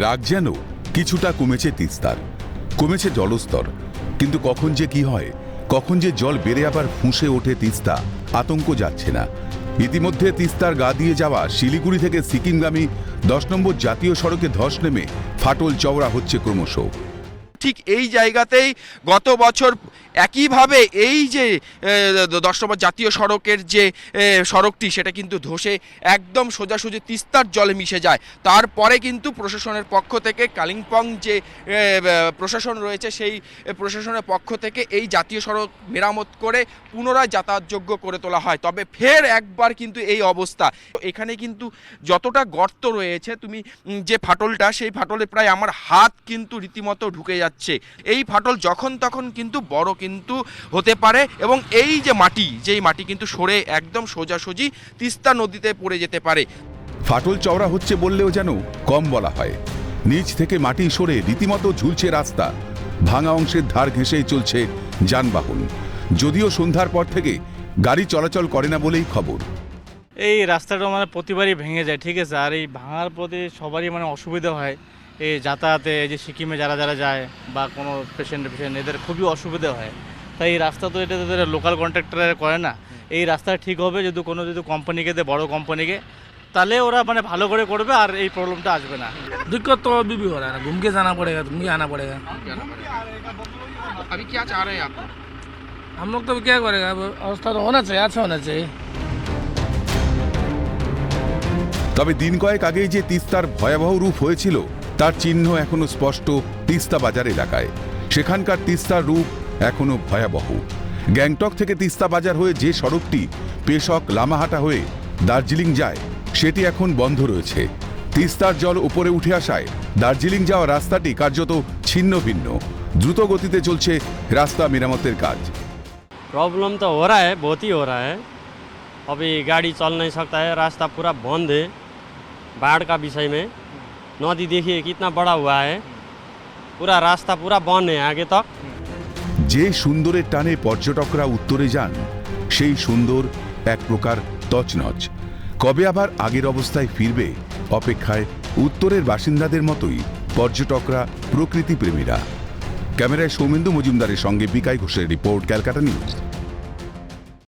রাগ যেন কিছুটা কমেছে তিস্তার। কমেছে জলস্তর। কিন্তু কখন যে কি হয়, কখন যে জল বেড়ে আবার ফুঁসে ওঠে তিস্তা, আতঙ্ক যাচ্ছে না। ইতিমধ্যে তিস্তার গা দিয়ে যাওয়া শিলিগুড়ি থেকে সিকিমগামী দশ নম্বর জাতীয় সড়কে ধস নেমে ফাটল চওড়া হচ্ছে ক্রমশ। ঠিক এই জায়গাতেই গত বছর একইভাবে এই যে দশ নম্বর জাতীয় সড়কের যে সড়কটি, সেটা কিন্তু ধসে একদম সোজাসুজি তিস্তার জলে মিশে যায়। তারপরে কিন্তু প্রশাসনের পক্ষ থেকে, কালিম্পং যে প্রশাসন রয়েছে, সেই প্রশাসনের পক্ষ থেকে এই জাতীয় সড়ক মেরামত করে পুনরায় যাতায়াতযোগ্য করে তোলা হয়। তবে ফের একবার কিন্তু এই অবস্থা। এখানে কিন্তু যতটা গর্ত রয়েছে, তুমি যে ফাটলটা, সেই ফাটলে প্রায় আমার হাত কিন্তু রীতিমতো ঢুকে যাচ্ছে। এই ফাটল যখন তখন কিন্তু বড় কিন্তু হতে পারে এবং এই যে মাটি, যেই মাটি কিন্তু সরে একদম সোজাসুজি তিস্তা নদীতে পড়ে যেতে পারে। ফাটল চওড়া হচ্ছে বললেও যেন কম বলা হয়। নিচ থেকে মাটি সরে রীতিমতো ঝুলছে রাস্তা। ভাঙা অংশের ধার ঘেঁষেই চলছে যানবাহন। যদিও সন্ধ্যার পর থেকে গাড়ি চলাচল করে না বলেই খবর। এই রাস্তাটা মানে প্রতিবারই ভেঙে যায় ঠিক আছে আর এই ভাঙার প্রতি সবারই মানে অসুবিধা হয় এই যাতায়াতে এই যে সিকিমে যারা যারা যায় বা কোনো পেশেন্ট পেশেন্ট এদের খুবই অসুবিধা হয় তাই এই রাস্তা তো এটা তাদের লোকাল কন্ট্রাক্টর করে না এই রাস্তা ঠিক হবে যদি কোনো যদি কোম্পানিকে দেয় বড় কোম্পানিকে তাহলে ওরা মানে ভালো করে করবে আর এই প্রবলেমটা আসবে না दिक्कत तो अभी भी हो रहा है ना घूम के जाना पड़ेगा घूम के आना पड़ेगा আমি কি চাহ रहे हैं आप हम लोग तो क्या करेगा अब अवस्था तो होना चाहिए अच्छा होना चाहिए তবে দিন কয়েক আগেই যে তিস্তার ভয়াবহ রূপ হয়েছিল তার চিহ্ন এখনো স্পষ্ট তিস্তা বাজার এলাকায় সেখানকার তিস্তার রূপ এখনো ভয়াবহ গ্যাংটক থেকে তিস্তা বাজার হয়ে যে সড়কটি পেশক লামাহাটা হয়ে দার্জিলিং যায় সেটি এখন বন্ধ রয়েছে তিস্তার জল উপরে উঠে আসায় দার্জিলিং যাওয়া রাস্তাটি কার্যত ছিন্ন ভিন্ন দ্রুত গতিতে চলছে রাস্তা মেরামতের কাজ प्रॉब्लम तो हो रहा है बहुत ही हो रहा है अभी गाड़ी चल नहीं सकता है रास्ता पूरा बंद है बाढ़ का विषय में नदी देखिए कितना बड़ा हुआ है पूरा रास्ता पूरा बंद है आगे तक যে সুন্দরের টানে পর্যটকরা উত্তরে যান সেই সুন্দর এক প্রকার তছনছ কবে আবার আগের অবস্থায় ফিরবে অপেক্ষায় উত্তরের বাসিন্দাদের মতোই পর্যটকরা প্রকৃতি প্রেমীরা ক্যামেরায় সৌমেন্দু মজুমদারের সঙ্গে বিকাই ঘোষের রিপোর্ট ক্যালকাটা নিউজ